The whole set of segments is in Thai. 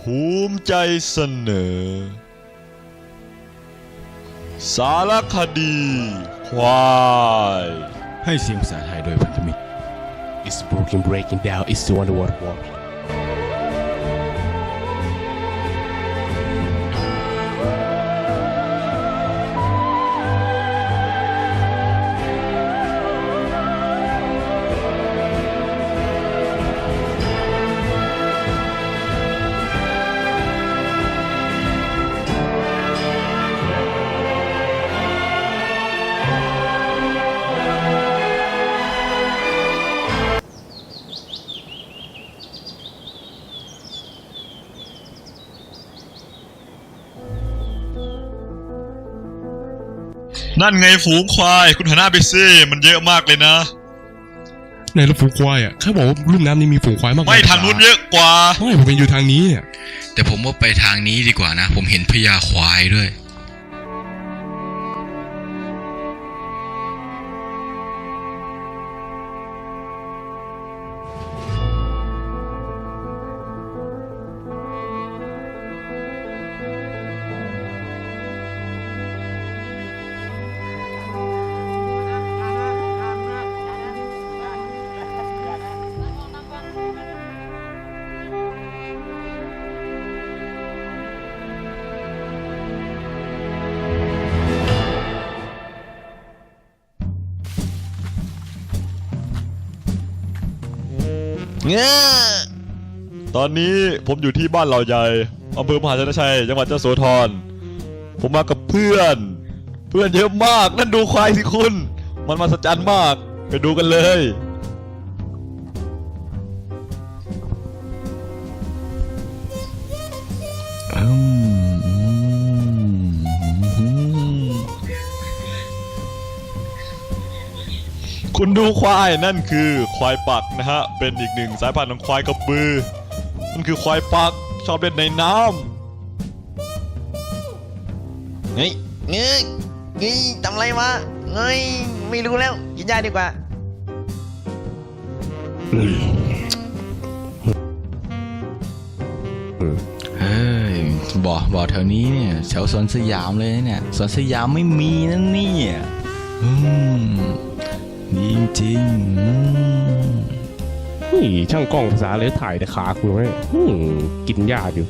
ภูมิใจเสนอ สารคดี ควายให้เสียงภาษาไทยโดยพันธมิตร It's broken, breaking down. It's the underwater war. นั่นไงฝูงควาย คุณหันหน้าไปซิมันเยอะมากเลยนะ ในรถฝูงควายอะเขาบอกว่าลุ่มน้ำนี้มีฝูงควายมากไม่ทางนู้นเยอะกว่า ไม่ผมเป็นอยู่ทางนี้เนี่ยแต่ผมว่าไปทางนี้ดีกว่านะ ผมเห็นพญาควายด้วย ตอนนี้ผมอยู่ที่บ้านเหล่าใหญ่อำเภอมหาชนชัยจังหวัดเจ้าโสธรผมมากับเพื่อน เพื่อนเยอะมากนั่นดูควายสิคุณ มันมาสจรรย์มากไปดูกันเลย คุณดูควายนั่นคือควายปักนะฮะ เป็นอีกหนึ่งสายพันธุ์ของควายกระบือ มันคือควายปักชอบเล่นในน้ำเฮ้ยเงยเงยทำไรวะเงยไม่รู้แล้วกินยาดีกว่าเฮ้ยบ่อบ่อแถวนี้เนี่ยแถวสวนสยามเลยนะเนี่ยสวนสยามไม่มีนั่นเนี่ยอืม ดีจริงๆอืมนี่ช่างกล้องภาษาเลยถ่ายแต่ขาคุณไว้อืมกินหญ้าอยู่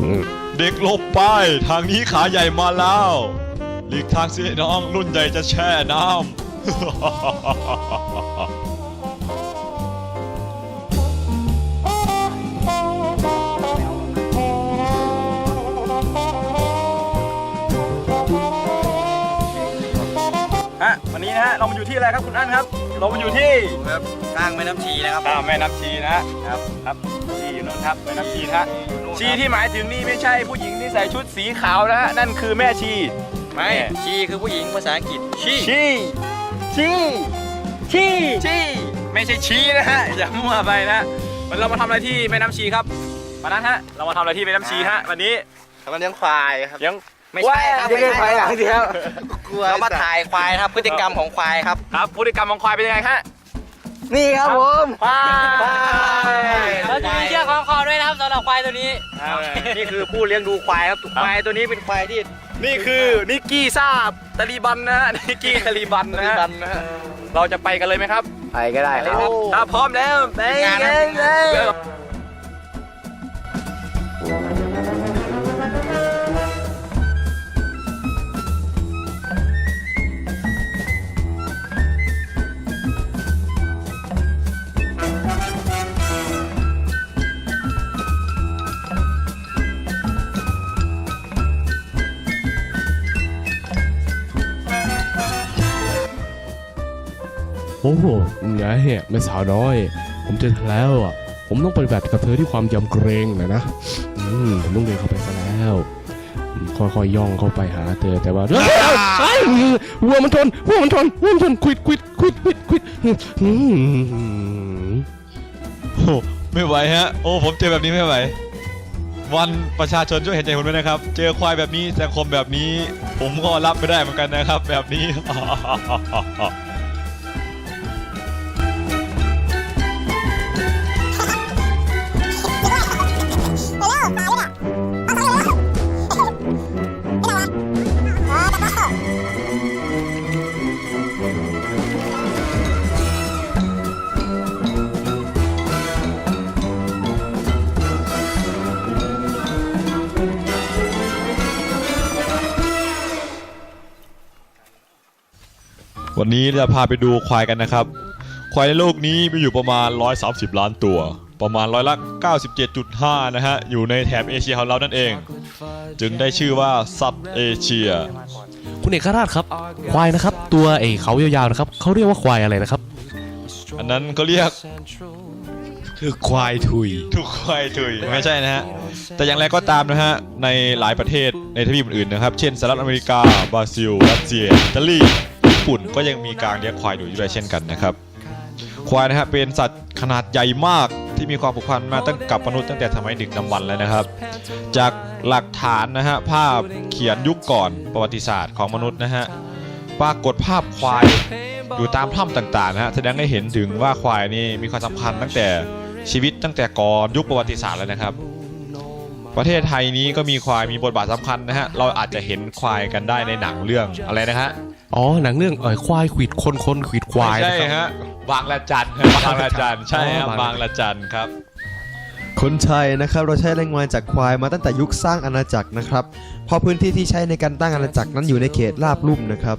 อืมเด็กหลบไป ทางนี้ขาใหญ่มาแล้วหลีกทางสิน้องรุ่นใหญ่จะแช่น้ำะวันนี้นะฮะเรามาอยู่ที่อะไรครับคุณอั้นครับ เรามาอยู่ที่ทางแม่น้ำชีนะครับอ่าแม่น้ำชีนะฮะครับครับชีอยู่นู่นครับแม่น้ำชีนะฮะชีที่หมายถึงนี่ไม่ใช่ผู้หญิงที่ใส่ชุดสีขาวนะฮะนั่นคือแม่ชีไม่ชีคือผู้หญิงภาษาอังกฤษชีชีชีชีชีไม่ใช่ชีนะฮะอย่ามั่วไปนะวันเรามาทำอะไรที่แม่น้ำชีครับวันนั้นฮะเรามาทำอะไรที่แม่น้ำชีฮะวันนี้มันเลี้ยงควายครับยัง ไม่ใช่ครับไม่ใช่ควายหลังสิครับกลัวเรามาถ่ายควายครับ พฤติกรรมของควายครับ ครับพฤติกรรมของควายเป็นยังไงฮะนี่ครับผมควายเราจะมีเชือกคล้องคอด้วยนะครับสำหรับควายตัวนี้ นี่คือผู้เลี้ยงดูควายครับควายตัวนี้เป็นควายที่ นี่คือนิกกี้ซาบตาลีบันนะฮะนิกกี้ตาลีบันนะฮะดันนะฮะเราจะไปกันเลยไหมครับ ไปก็ได้ครับถ้าพร้อมแล้วไปงานกันะนเลย โอ้โหไงเนี่ยแม่สาวน้อย ผมเจอเธอแล้วอะ ผมต้องปฏิบัติกับเธอที่ความยำเกรงนะนะ อืมผมต้องเดินเข้าไปซะแล้ว ค่อยๆย่องเข้าไปหาเธอแต่ว่าเอ้ยวัวมันชนวัวมันชนวัวมันชนควิดควิดควิดควิดควิดอืมโอ้ไม่ไหวฮะ โอ้ผมเจอแบบนี้ไม่ไหว วันประชาชนช่วยเห็นใจผมด้วยนะครับ เจอควายแบบนี้สังคมแบบนี้ ผมก็รับไม่ได้เหมือนกันนะครับ แบบนี้ วันนี้จะพาไปดูควายกันนะครับ ควายในโลกนี้มีอยู่ประมาณ 130 ล้านตัว ประมาณร้อยละ97.5 นะฮะ อยู่ในแถบเอเชียของเรานั่นเอง จึงได้ชื่อว่าสัตว์เอเชีย คุณเอกราชครับ ควายนะครับ ตัวไอ้เขายาวๆนะครับเขาเรียกว่าควายอะไรนะครับ อันนั้นเขาเรียกคือควายทุยถูกควายถุยไม่ใช่นะฮะ แต่อย่างไรก็ตามนะฮะ ในหลายประเทศในทวีปอื่นๆนะครับ เช่นสหรัฐอเมริกา บราซิล รัสเซีย อิตาลี ญี่ปุ่นก็ยังมีการเลี้ยงควายอยู่ด้วยเช่นกันนะครับควายนะฮะเป็นสัตว์ขนาดใหญ่มากที่มีความผูกพันมาตั้งกับมนุษย์ตั้งแต่สมัยดึกดำบรรพ์แล้วนะครับ จากหลักฐานนะฮะภาพเขียนยุคก่อนประวัติศาสตร์ของมนุษย์นะฮะปรากฏภาพควายอยู่ตามถ้ำต่างๆนะฮะแสดงให้เห็นถึงว่าควายนี่มีความสำคัญตั้งแต่ชีวิตตั้งแต่ก่อนยุคประวัติศาสตร์แล้วนะครับ ประเทศไทยนี้ก็มีควายมีบทบาทสำคัญนะฮะเราอาจจะเห็นควายกันได้ในหนังเรื่องอะไรนะฮะ อ๋อหนังเรื่องเอ้ยควายขวิดคนคนขวิดควายใช่นะครับฮะบางละจันครับบางละจันใช่ครับอ๋อบางบางละจันครับ คนไทยนะครับเราใช้แรงงานจากควายมาตั้งแต่ยุคสร้างอาณาจักรนะครับเพราะพื้นที่ที่ใช้ในการตั้งอาณาจักรนั้นอยู่ในเขตราบลุ่มนะครับ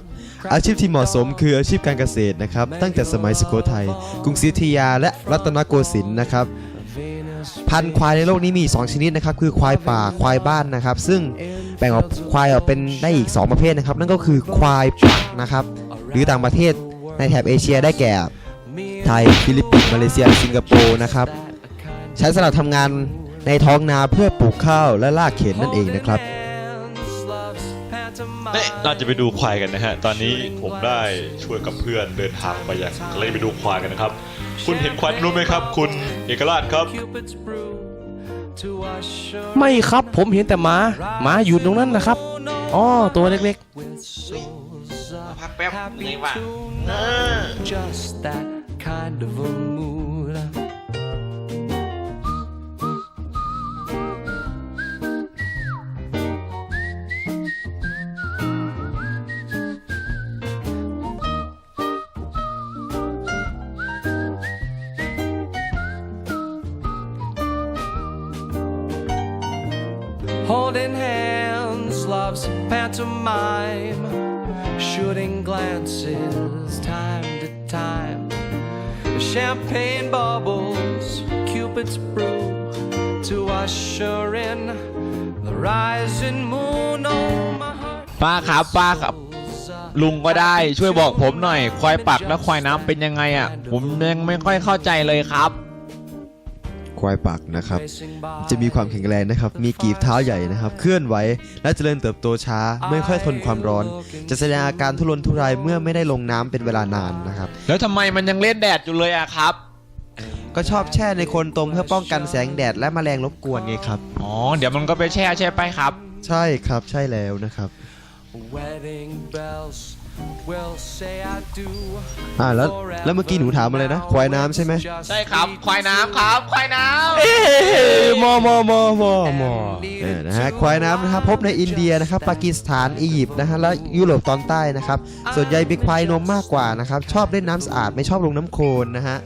อาชีพที่เหมาะสมคืออาชีพการเกษตรนะครับ ตั้งแต่สมัยสุโขทัยกรุงศรีอยุธยาและรัตนโกสินทร์นะครับ พันธุ์ควายในโลกนี้มี 2 ชนิดนะครับ คือควายป่าควายบ้านนะครับ ซึ่งแบ่งออกควายออกเป็นได้อีก 2 ประเภทนะครับ นั่นก็คือควายป่านะครับ หรือต่างประเทศในแถบเอเชียได้แก่ ไทย ฟิลิปปินส์มาเลเซีย สิงคโปร์นะครับ ใช้สำหรับทำงานในท้องนาเพื่อปลูกข้าวและลากเข็นนั่นเองนะครับ เอ๊ะเราจะไปดูควายกันนะฮะ ตอนนี้ผมได้ช่วยกับเพื่อนเดินทางไปยังเลยไปดูควายกันนะครับ คุณเห็นควายรู้ไหมครับ คุณเอกราชครับ ไม่ครับผมเห็นแต่หมาหมาอยู่ตรงนั้นนะครับอ๋อตัวเล็กพักแป๊บไงวะ just that kind of a mood. Pantomime. Shooting glances, time to time. Champagne bubbles, Cupid's brew to usher in the rising moon on my heart. ป้าครับ ป้าครับ ลุงก็ได้ช่วยบอกผมหน่อย ควายปักและควายน้ำเป็นยังไงอะ ผมยังไม่ค่อยเข้าใจเลยครับ ควายปักนะครับ จะมีความแข็งแรงนะครับ มีกีบเท้าใหญ่นะครับ เคลื่อนไหวและเจริญเติบโตช้า ไม่ค่อยทนความร้อน จะแสดงอาการทุรนทุรายเมื่อไม่ได้ลงน้ำเป็นเวลานานนะครับ แล้วทำไมมันยังเล่นแดดอยู่เลยอะครับ ก็ชอบแช่ในโคลนตมเพื่อป้องกันแสงแดดและแมลงรบกวนไงครับ อ๋อ เดี๋ยวมันก็ไปแช่ใช่ไปครับ ใช่ครับ ใช่แล้วนะครับ Wedding bells will say I do. อ่าแล้วแล้วเมื่อกี้หนูถามอะไรนะ ควายน้ำใช่ไหมใช่ครับ ควายน้ำครับ ควายน้ำๆเอ้ยมอมอมอมอมอเออนะฮะควายน้ำนะครับพบในอินเดียนะครับปากีสถานอียิปต์นะฮะและยุโรปตอนใต้นะครับ ส่วนใหญ่เป็นควายนมมากกว่านะครับ ชอบเล่นน้ำสะอาดไม่ชอบลงน้ำโคลนนะฮะ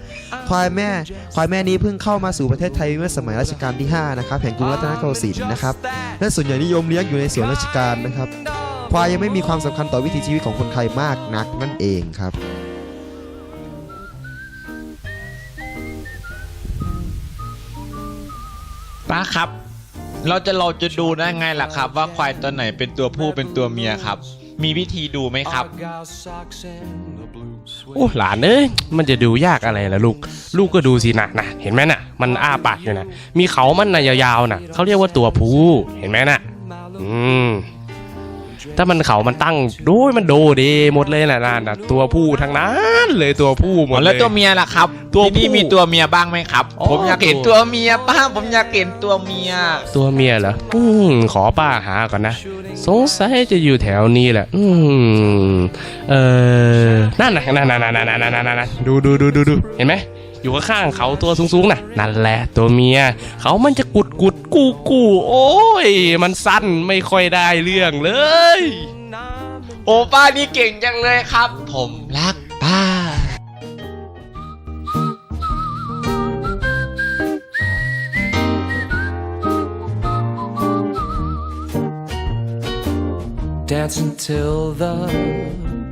ควายแม่ควายแม่นี้เพิ่งเข้ามาสู่ประเทศไทยเมื่อสมัยรัชกาลที่ 5 นะครับแห่งกรุงรัตนโกสินทร์นะครับและส่วนใหญ่นิยมเลี้ยงอยู่ในสวนราชการนะครับ ควายยังไม่มีความสำคัญต่อวิถีชีวิตของคนไทยมากนักนั่นเองครับป้าครับ เราจะเราจะดูได้ไงล่ะครับ ว่าควายตัวไหนเป็นตัวผู้เป็นตัวเมียครับ มีวิธีดูไหมครับ Argyle socks and the blue โอ้ suede หลานเอ้ยมันจะดูยากอะไรล่ะลูก ลูกก็ดูสินะนะเห็นไหมน่ะ มันอ้าปากอยู่นะมีเขามันน่ะยาวๆน่ะเขาเรียกว่าตัวผู้เห็นไหมน่ะ อืม ถ้ามันเขามันตั้งดูมันโดเดหมดเลยน่ะนั่นน่ะตัวผู้ทั้งนั้นเลยตัวผู้หมดเลย แล้วตัวเมียล่ะครับตัวที่นี่ผู้มีตัวเมียบ้างไหมครับ อ๋อ ผมอยากเห็นตัวเมียป้าผมอยากเห็นตัวเมีย ตัวเมียเหรออืมขอป้าหาก่อนนะ สงสัยจะอยู่แถวนี้แหละ อืมเออนั่นนะนั่นนั่นนั่นนั่นนั่นนั่นนั่นดูดูดูดูดูเห็นไหม อยู่ข้างๆเขาตัวสูงๆน่ะนั่นแหละตัวเมีย เขามันจะกุดกุดกูกูโอ้ย มันสั้นไม่ค่อยได้เรื่องเลย โอ้ป้านี่เก่งจังเลยครับ ผมรักป้า Dance until the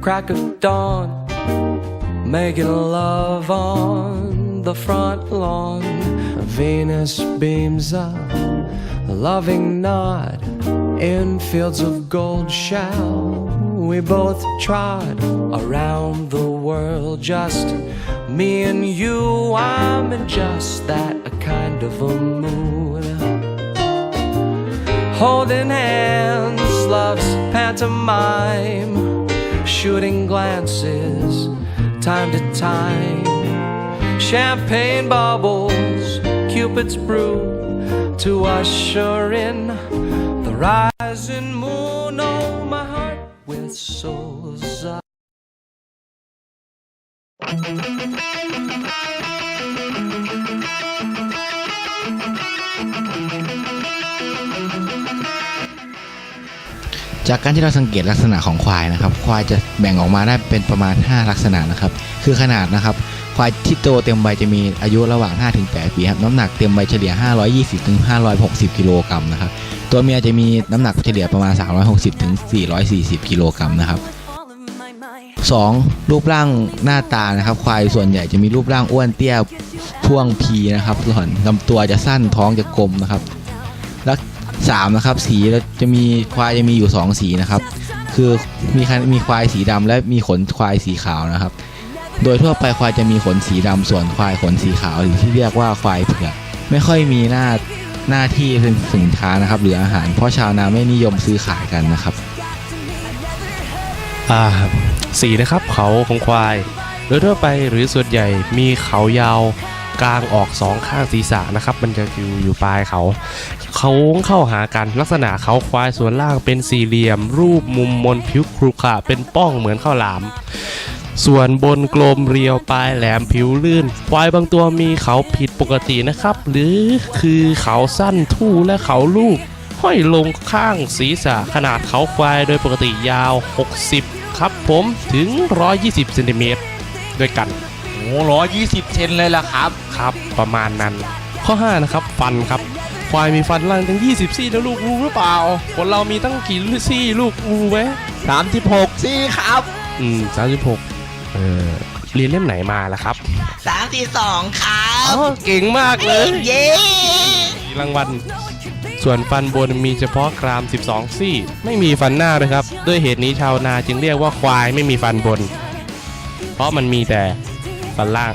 crack of dawn. Making love on the front lawn. Venus beams up, loving nod in fields of gold shell. We both trod around the world, just me and you. I'm in just that kind of a mood. Holding hands, love's pantomime, shooting glances, time to time. Champagne bubbles, Cupid's brew to usher in the rising moon. Oh, my heart with souls. of จากการที่เราสังเกตลักษณะของควายนะครับ ควายจะแบ่งออกมาได้เป็นประมาณ 5 ลักษณะนะครับ คือขนาดนะครับ ควายที่โตเต็มวัยจะมีอายุระหว่าง 5-8 ปีครับน้ำหนักเต็มวัยเฉลี่ย 520-560 กิโลกรัมนะครับตัวเมียจะมีน้ำหนักเฉลี่ยประมาณ 360-440 กิโลกรัมนะครับ 2. รูปร่างหน้าตานะครับควายส่วนใหญ่จะมีรูปร่างอ้วนเตี้ยพ่วงพีนะครับส่วนลำตัวจะสั้นท้องจะกลมนะครับ และสามนะครับสีจะมีควายจะมีอยู่สองสีนะครับ คือมีมีควายสีดำและมีขนควายสีขาวนะครับ โดยทั่วไปควายจะมีขนสีดำส่วนควายขนสีขาวหรือที่เรียกว่าควายเผือกไม่ค่อยมีหน้าหน้าที่เป็นสินค้านะครับ หรืออาหาร เพราะชาวนาไม่นิยมซื้อขายกันนะครับอ่าสีนะครับเขาของควาย โดยทั่วไปหรือส่วนใหญ่มีเขายาวกลางออกสองข้างศีรษะนะครับ มันจะอยู่อยู่ปลายเขาเขาเข้าหากันลักษณะเขาควายส่วนล่างเป็นสี่เหลี่ยม รูปมุมมนผิวครุขระเป็นป้องเหมือนข้าวหลาม ส่วนบนกลมเรียวปลายแหลมผิวลื่น ควายบางตัวมีเขาผิดปกตินะครับ หรือคือเขาสั้นทู่และเขาลูก ห้อยลงข้างศีรษะขนาดเขาควายโดยปกติยาว 60 ครับผมถึง 120เซนติเมตรด้วยกันโอ้ร้อยยี่สิบเซนเลยล่ะครับครับ ประมาณนั้น ข้อ 5 นะครับ ฟันครับ ควายมีฟันล่างถึง 20 ซี่นะลูกรู้หรือเปล่า คนเรามีตั้งกี่ซี่ลูกรู้ไหมสามสิบหกซี่ครับ อืม36 เออเรียนเล่มไหนมาล่ะครับสามสี่สองครับอ๋อเก่งมากเลยเย้รางวัลส่วนฟันบนมีเฉพาะกราม 12 ซี่ ไม่มีฟันหน้าด้วยครับ ด้วยเหตุนี้ชาวนาจึงเรียกว่าควายไม่มีฟันบน เพราะมันมีแต่ฟันล่าง